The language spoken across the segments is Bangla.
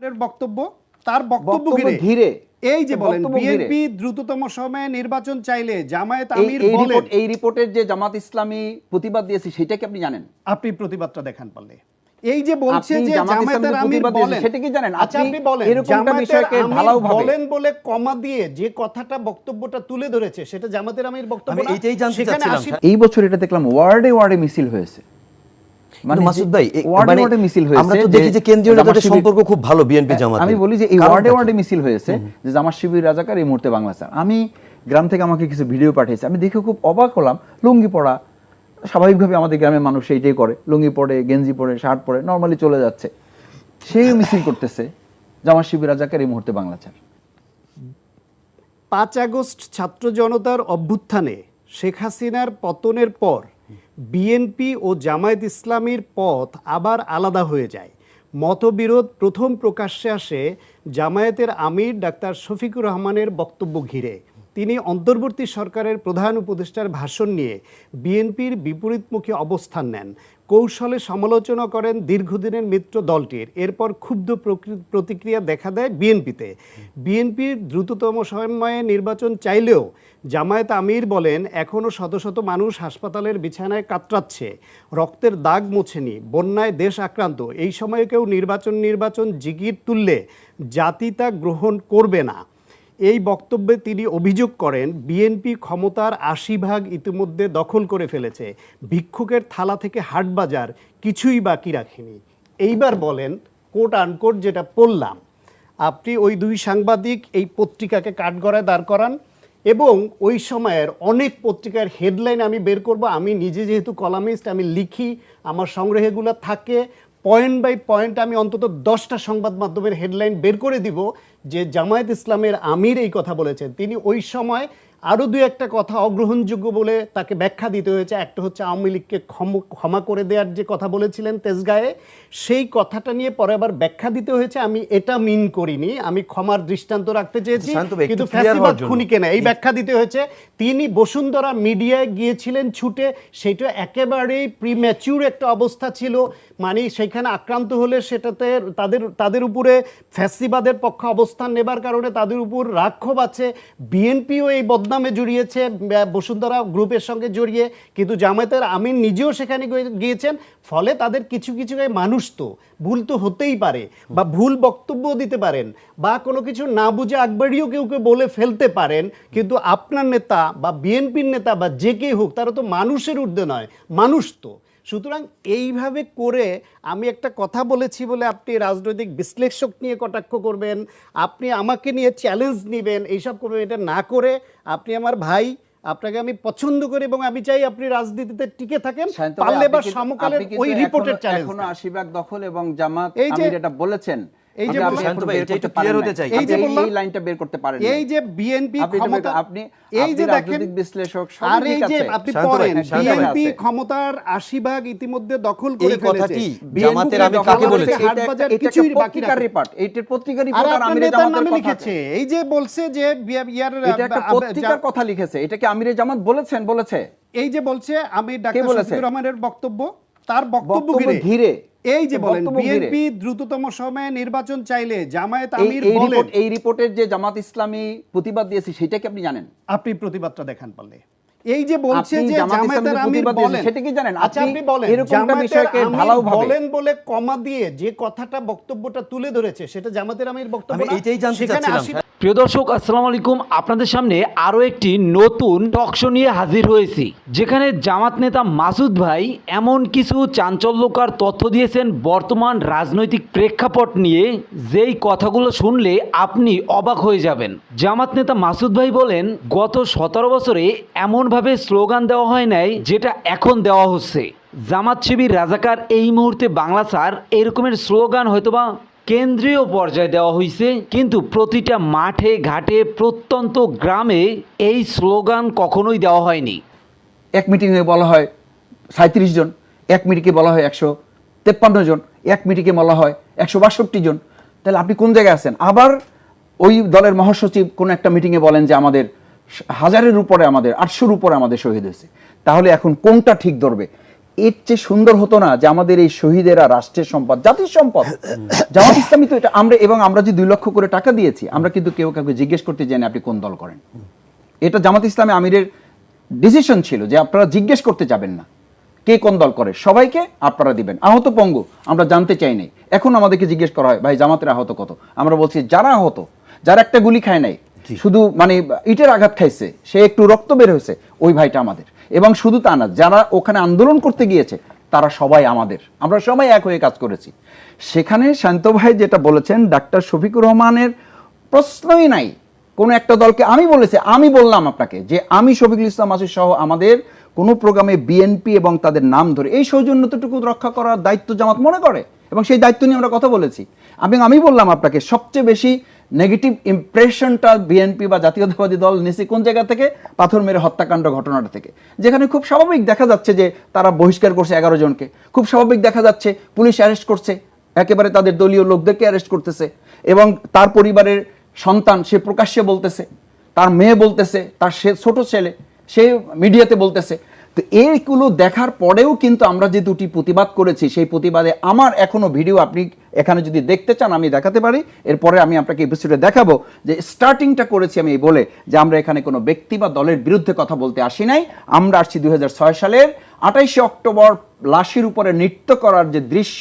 এর বক্তব্য তার বক্তব্য ঘিরে। এই যে বলেন বিএনপি দ্রুততম সময়ে নির্বাচন চাইলে জামায়াত আমির এই বলেন রিপোর্ট এই রিপোর্টের যে জামাত ইসলামী প্রতিবাদ দিয়েছে সেটা কি আপনি জানেন? আপনি প্রতিবাদটা দেখান পারলে। এই যে বলছে যে জামায়াতের আমির বলেন সেটা কি জানেন? আচ্ছা আপনি বলেন এরকমটা বিষয়কে আমির ঢালাওভাবে- বলেন বলে কমা দিয়ে যে কথাটা বক্তব্যটা তুলে ধরেছে সেটা জামাতের আমির বক্তব্য না? এইটাই জানতে চাচ্ছিলাম, এই বছর এটা দেখলাম ওয়ার্ডে ওয়ার্ডে মিছিল হয়েছে। কিন্তু মাসুদ ভাই ওয়ার্ডে মানে ওয়ার্ডে মিছিল হয়েছে আমরা তো দেখি যে কেন্দ্রীয় নেতাদের সম্পর্ক খুব ভালো বিএনপি জামাত আমি বলি যে এই ওয়ার্ডে ওয়ার্ডে মিছিল হয়েছে যে জামাত শিবির রাজাকার এই মুহূর্তে বাংলা স্যার। আমি গ্রাম থেকে আমাকে কিছু ভিডিও পাঠিয়েছে। আমি দেখে খুব অবাক হলাম। লুঙ্গি পড়া স্বাভাবিকভাবে আমাদের গ্রামের মানুষ এইটাই করে। লুঙ্গি পরে গেঞ্জি পরে শার্ট পরে নর্মালি চলে যাচ্ছে। সেই মিছিল করতেছে জামাত শিবির রাজাকার এই মুহূর্তে বাংলা স্যার। পাঁচ আগস্ট ছাত্র জনতার অভ্যুত্থানে শেখ হাসিনার পতনের পর বিএনপি ও জামায়াত ইসলামীর পথ আবার আলাদা হয়ে যায়। মতবিরোধ প্রথম প্রকাশ্যে আসে জামায়াতের আমির ডাক্তার শফিকুর রহমানের বক্তব্য ঘিরে। তিনি অন্তর্বর্তী সরকারের প্রধান উপদেষ্টার ভাষণ নিয়ে বিএনপির বিপরীতমুখী অবস্থান নেন। কৌশলে সমালোচনা করেন দীর্ঘদিনের মিত্র দলটির। এরপর ক্ষুব্ধ প্রতিক্রিয়া দেখা দেয় বিএনপিতে। বিএনপির দ্রুততম সময়ে নির্বাচন চাইলেও জামায়াত আমির বলেন এখনও শত শত মানুষ হাসপাতালের বিছানায় কাতরাচ্ছে, রক্তের দাগ মোছেনি, বন্যায় দেশ আক্রান্ত। এই সময়ে কেউ নির্বাচন নির্বাচন জিগির তুললে জাতি তা গ্রহণ করবে না। এই বক্তব্যে তিনি অভিযোগ করেন, বিএনপি ক্ষমতার আশি ভাগ ইতিমধ্যে দখল করে ফেলেছে। ভিক্ষুকের থালা থেকে হাটবাজার কিছুই বাকি রাখেনি। এইবার বলেন কোট আনকোট যেটা পড়লাম, আপনি ওই দুই সাংবাদিক এই পত্রিকাকে কাঠগড়ায় দাঁড় করান এবং ওই সময়ের অনেক পত্রিকার হেডলাইন আমি বের করব। আমি নিজে যেহেতু কলামিস্ট আমি লিখি, আমার সংগ্রহগুলো থাকে পয়েন্ট বাই পয়েন্ট আমি অন্তত দশটা সংবাদ মাধ্যমের হেডলাইন বের করে দিব যে জামায়াত ইসলামের আমির এই কথা বলেছেন। তিনি ওই সময় আরও দু একটা কথা অগ্রহণযোগ্য বলে তাকে ব্যাখ্যা দিতে হয়েছে। একটা হচ্ছে আওয়ামী লীগকে ক্ষম- করে দেওয়ার যে কথা বলেছিলেন তেজগায়ে সেই কথাটা নিয়ে পরে আবার ব্যাখ্যা দিতে হয়েছে। আমি এটা মিন করিনি আমি ক্ষমার দৃষ্টান্ত রাখতে চেয়েছি কিন্তু ফ্যাসিবাদ জন্য। খুনি কেনা এই ব্যাখ্যা দিতে হয়েছে। তিনি বসুন্ধরা মিডিয়ায় গিয়েছিলেন ছুটে সেটা একেবারেই প্রিম্যাচিউর একটা অবস্থা ছিল। মানে সেখানে আক্রান্ত হলে সেটাতে তাদের তাদের উপরে ফ্যাসিবাদের পক্ষে অবস্থান নেবার কারণে তাদের উপর রাক্ষোভ আছে। বিএনপিও এই বদনামে জড়িয়েছে বসুন্ধরা গ্রুপের সঙ্গে জড়িয়ে। কিন্তু জামায়াতের আমিন নিজেও সেখানে গিয়েছেন। ফলে তাদের কিছু কিছু মানুষ তো। ভুল তো হতেই পারে। বা ভুল বক্তব্য দিতে পারেন। বা কোনো কিছু না বুঝে আকবরিও কেউ কেউ বলে ফেলতে পারেন। কিন্তু আপনার নেতা বা বিএনপির নেতা বা যে কে হোক, তারা তো মানুষের ঊর্ধ্বে নয়। মানুষ তো। সুতরাং এইভাবে করে আমি একটা কথা বলেছি বলে আপনি রাজনৈতিক বিশ্লেষক নিয়ে কটাক্ষ করবেন আপনি আমাকে নিয়ে চ্যালেঞ্জ নেবেন এইসব করবেন এটা না করে আপনি আমার ভাই আপনাকে আমি পছন্দ করি এবং আমি চাই আপনি রাজনীতিতে টিকে থাকেন পারলে বা সমকালের ওই রিপোর্টের চ্যালেঞ্জ এখনও আশি ভাগ দখল এবং জামাত এটা বলেছেন। এই যে শান্ত ভাই, এটা একটু হতে চাই। এই যে এই লাইনটা বের করতে পারেন এই যে বিএনপি ক্ষমতা আপনি এই যে দেখেন বিশ্লেষক আর এই যে আপনি পড়েন বিএনপি ক্ষমতার আশি ভাগ ইতিমধ্যে দখল করে ফেলেছে। কথাটি জামাতের আমি কাকে বলেছি? কিছুই বাকি রাখেনি। রিপোর্ট এইটার পত্রিকার রিপোর্ট আর আমিরে জামাতের কথা লিখেছে। এই যে বলছে যে ইয়ার এটা একটা পত্রিকার কথা লিখেছে। এটা কি আমিরে জামাত বলেছেন? বলেছে। এই যে বলছে আমি ডাক্তার? শফিকুর রহমানের বক্তব্য তার বক্তব্য বক্তব্য ঘিরে। ঘিরে। এই যে বলেন বিএনপি দ্রুততম সময়ে নির্বাচন চাইলে জামায়াত আমির এই বলেন রিপোর্ট এই রিপোর্টের যে জামাত ইসলামী প্রতিবাদ দিয়েছে সেটা কি আপনি জানেন আপনি প্রতিবাদটা দেখান পারলে এই যে বলছে যে জামায়াতের আমির বলেন সেটা কি জানেন? আচ্ছা আপনি বলেন এরকম একটা জামায়াতের বিষয়কে ঢালাওভাবে- বলেন বলে কমা দিয়ে যে কথাটা বক্তব্যটা তুলে ধরেছে সেটা জামাতের আমির বক্তব্য আমি না? এইটাই জানতে চাচ্ছিলাম। প্রিয় দর্শক, আসসালামু আলাইকুম। আপনাদের সামনে আরও একটি নতুন টকশো নিয়ে হাজির হয়েছি, যেখানে জামাত নেতা মাসুদ ভাই এমন কিছু চাঞ্চল্যকর তথ্য দিয়েছেন বর্তমান রাজনৈতিক প্রেক্ষাপট নিয়ে। যেই কথাগুলো শুনলে আপনি অবাক হয়ে যাবেন। জামাত নেতা মাসুদ ভাই বলেন, গত সতেরো বছরে এমনভাবে স্লোগান দেওয়া হয় নাই, যেটা এখন দেওয়া হচ্ছে। জামাত শিবির রাজাকার এই মুহূর্তে বাংলা স্যার, এরকমের স্লোগান হয়তোবা কেন্দ্রীয় পর্যায়ে দেওয়া হয়েছে কিন্তু প্রতিটা মাঠে, ঘাটে, প্রত্যন্ত গ্রামে এই স্লোগান কখনোই দেওয়া হয়নি। এক মিটিংয়ে বলা হয় সাঁত্রিশ জন, এক মিটিংয়ে বলা হয় একশো তেপ্পান্ন জন, এক মিটিংয়ে বলা হয় একশো বাষট্টি জন। তাহলে আপনি কোন জায়গায় আছেন? আবার ওই দলের মহাসচিব কোন একটা মিটিংয়ে বলেন যে আমাদের হাজারের উপরে আমাদের, আটশোর উপরে আমাদের শহীদ হয়েছে। তাহলে এখন কোনটা ঠিক ধরবে? এর চেয়ে সুন্দর হতো না যে আমাদের এই শহীদেরা রাষ্ট্রের সম্পদ, জাতির সম্পদ। জামাত ইসলামী তো এটা আমরা, এবং আমরা যে দুই লক্ষ করে টাকা দিয়েছি, আমরা কিন্তু কেউ কাউকে জিজ্ঞেস করতে আপনি কোন দল করেন। এটা জামাত ইসলামী আমিরের ডিসিশন ছিল যে আপনারা জিজ্ঞেস করতে যাবেন না। কে কোন দল করে? সবাইকে আপনারা দিবেন। আহত পঙ্গু, আমরা জানতে চাই নাই। এখন আমাদেরকে জিজ্ঞেস করা হয়, ভাই, জামাতের আহত কত? আমরা বলছি, যারা আহত, যারা একটা গুলি খায় নাই শুধু মানে ইটের আঘাত খাইছে, সে একটু রক্ত বের হয়েছে, ওই ভাইটা আমাদের। এবং শুধু তা না, যারা ওখানে আন্দোলন করতে গিয়েছে, তারা সবাই আমাদের। আমরা সবাই এক হয়ে কাজ করেছি। সেখানে শান্ত ভাই যেটা বলেছেন, ডাক্তার শফিকুর রহমানের প্রশ্নই নাই। কোনো একটা দলকে আমি বলেছি, আমি বললাম আপনাকে যে আমি শফিকুল ইসলাম আসিফ সহ আমাদের কোনো প্রোগ্রামে বিএনপি এবং তাদের নাম ধরে, এই সৌজন্যতাটুকু রক্ষা করার দায়িত্ব জামাত মনে করে? এবং সেই দায়িত্ব নিয়ে আমরা কথা বলেছি। আমি আমি বললাম আপনাকে, সবচেয়ে বেশি নেগেটিভ ইমপ্রেশনটা বিএনপি বা জাতীয়তাবাদী দল নিছে কোন জায়গা থেকে? পাথর মেরে হত্যাকাণ্ড ঘটনাটা থেকে। যেখানে খুব স্বাভাবিক দেখা যাচ্ছে যে তারা বহিষ্কার করছে এগারো জনকে। খুব স্বাভাবিক দেখা যাচ্ছে পুলিশ অ্যারেস্ট করছে। একেবারে তাদের দলীয় লোকদেরকে অ্যারেস্ট করতেছে। এবং তার পরিবারের সন্তান সে প্রকাশ্যে বলতেছে, তার মেয়ে বলতেছে, তার সে ছোট ছেলে, সে মিডিয়াতে বলতেছে তো এইগুলো দেখার পরেও কিন্তু আমরা যে দুটি প্রতিবাদ করেছি, সেই প্রতিবাদে আমার এখনও ভিডিও আপনি এখানে যদি দেখতে চান, আমি দেখাতে পারি। এরপরে আমি আপনাকে এপিসোডে দেখাবো যে স্টার্টিংটা করেছি আমি এই বলে, যে আমরা এখানে কোনো ব্যক্তি বা দলের বিরুদ্ধে কথা বলতে আসি নাই। আমরা আসছি দু হাজার ছয় সালের আঠাইশে অক্টোবর লাশের উপরে নৃত্য করার যে দৃশ্য,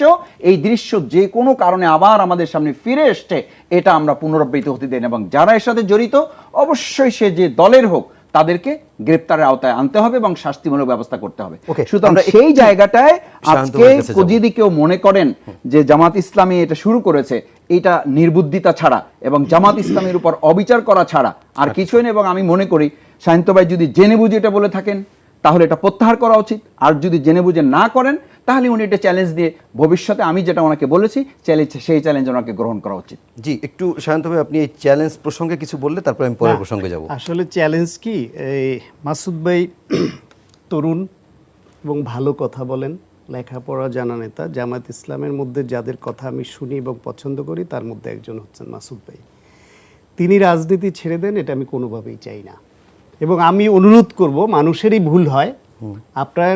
এই দৃশ্য যে কোনো কারণে আবার আমাদের সামনে ফিরে এসছে, এটা আমরা পুনরাবৃত্তি হতে দেন। এবং যারা এর সাথে জড়িত, অবশ্যই সে যে দলের হোক তাদেরকে গ্রেপ্তারের আওতায় আনতে হবে এবং শাস্তিমূলক ব্যবস্থা করতে হবে। সুতরাং সেই জায়গাটায় আজকে। যদি কেউ মনে করেন যে জামাত ইসলামী এটা শুরু করেছে এটা নির্বুদ্ধিতা ছাড়া এবং জামাত ইসলামের উপর অবিচার করা ছাড়া আর কিছুই না এবং আমি মনে করি সায়ন্ত ভাই যদি জেনে বুঝে এটা বলে থাকেন তাহলে এটা প্রত্যাহার করা উচিত। আর যদি জেনে বুঝে না করেন তাহলে উনি এটা চ্যালেঞ্জ দিয়ে ভবিষ্যতে আমি যেটা ওনাকে বলেছি চ্যালেঞ্জ সেই চ্যালেঞ্জ ওনাকে গ্রহণ করা উচিত। জি একটু শান্ত ভাই আপনি এই চ্যালেঞ্জ প্রসঙ্গে কিছু বললে তারপর আমি পরের প্রসঙ্গে যাব। আসলে চ্যালেঞ্জ কি এই মাসুদ ভাই তরুণ এবং ভালো কথা বলেন লেখাপড়া জানা নেতা জামাত ইসলামের মধ্যে যাদের কথা আমি শুনি এবং পছন্দ করি তার মধ্যে একজন হচ্ছেন মাসুদ ভাই। তিনি রাজনীতি ছেড়ে দেন এটা আমি কোনোভাবেই চাই না। এবং আমি অনুরোধ করব মানুষেরই ভুল হয় আপনার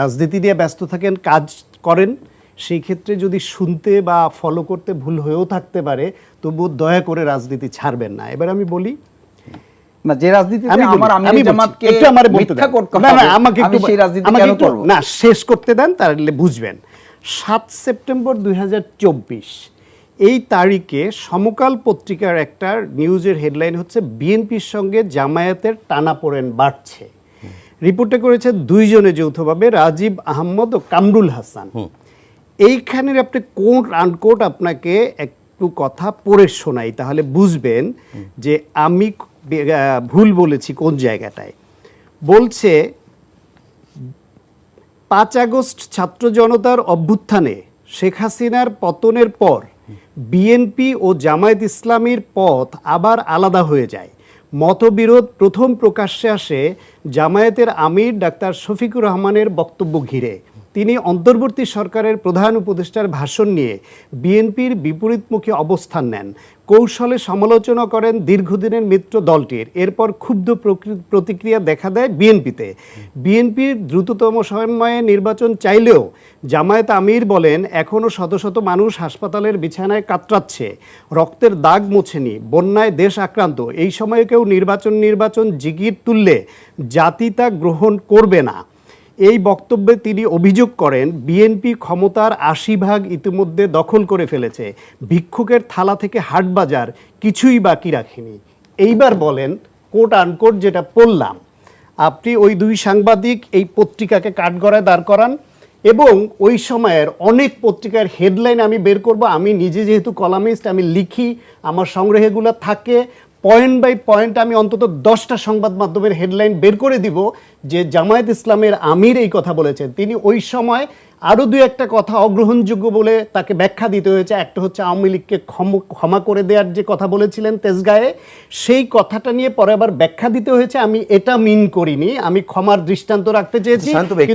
রাজনীতি নিয়ে ব্যস্ত থাকেন কাজ করেন সেই ক্ষেত্রে যদি শুনতে বা ফলো করতে ভুল হয়েও থাকতে পারে তবুও দয়া করে রাজনীতি ছাড়বেন না। এবার আমি বলি না যে বলি, আমার আমি আমি জামাতকে একটু আমারে বলতে দেন। না, না, আমাকে একটু সেই রাজনীতি কেন করব? না শেষ করতে দেন তাহলে বুঝবেন। সাত সেপ্টেম্বর দুই হাজার চব্বিশ এই তারিখে সমকাল পত্রিকার একটা নিউজের হেডলাইন হচ্ছে বিএনপির সঙ্গে জামায়াতের টানাপোড়েন বাড়ছে। রিপোর্টে করেছে দুইজনে যৌথভাবে রাজীব আহমদ ও কামরুল হাসান। এইখানের আপনি কোট আনকোট আপনাকে একটু কথা পড়ে শোনাই তাহলে বুঝবেন যে আমি ভুল বলেছি কোন জায়গাটায়। বলছে পাঁচ আগস্ট ছাত্র জনতার অভ্যুত্থানে শেখ হাসিনার পতনের পর বিএনপি ও জামায়াত ইসলামীর পথ আবার আলাদা হয়ে যায়। মতবিরোধ প্রথম প্রকাশ্যে আসে জামায়াতের আমির ডাক্তার শফিকুর রহমানের বক্তব্য ঘিরে। তিনি অন্তর্বর্তী সরকারের প্রধান উপদেষ্টার ভাষণ নিয়ে বিএনপির বিপরীতমুখী অবস্থান নেন। কৌশলে সমালোচনা করেন দীর্ঘদিনের মিত্র দলটির। এরপর ক্ষুব্ধ প্রতিক্রিয়া দেখা দেয় বিএনপিতে। বিএনপির দ্রুততম সময়ে নির্বাচন চাইলেও জামায়াত আমির বলেন এখনও শত শত মানুষ হাসপাতালের বিছানায় কাতরাচ্ছে। রক্তের দাগ মোছেনি, বন্যায় দেশ আক্রান্ত। এই সময়ে কেউ নির্বাচন নির্বাচন জিগির তুললে জাতি তা গ্রহণ করবে না। এই বক্তব্যে তিনি অভিযোগ করেন, বিএনপি ক্ষমতার আশি ভাগ ইতিমধ্যে দখল করে ফেলেছে। ভিক্ষুকের থালা থেকে হাটবাজার কিছুই বাকি রাখেনি। এইবার বলেন কোট আনকোট যেটা পড়লাম, আপনি ওই দুই সাংবাদিক এই পত্রিকাকে কাঠগড়ায় দাঁড় করান এবং ওই সময়ের অনেক পত্রিকার হেডলাইন আমি বের করব। আমি নিজে যেহেতু কলামিস্ট আমি লিখি, আমার সংগ্রহেগুলো থাকে পয়েন্ট বাই পয়েন্ট আমি অন্তত দশটা সংবাদ মাধ্যমের হেডলাইন বের করে দিব যে জামায়াত ইসলামের আমির এই কথা বলেছেন। তিনি ওই সময় আরও দু একটা কথা অগ্রহণযোগ্য বলে তাকে ব্যাখ্যা দিতে হয়েছে। একটা হচ্ছে আওয়ামী লীগকে ক্ষম- করে দেওয়ার যে কথা বলেছিলেন তেজগায়ে, সেই কথাটা নিয়ে পরে আবার ব্যাখ্যা দিতে হয়েছে। আমি এটা মিন করিনি। আমি ক্ষমার দৃষ্টান্ত রাখতে চেয়েছি।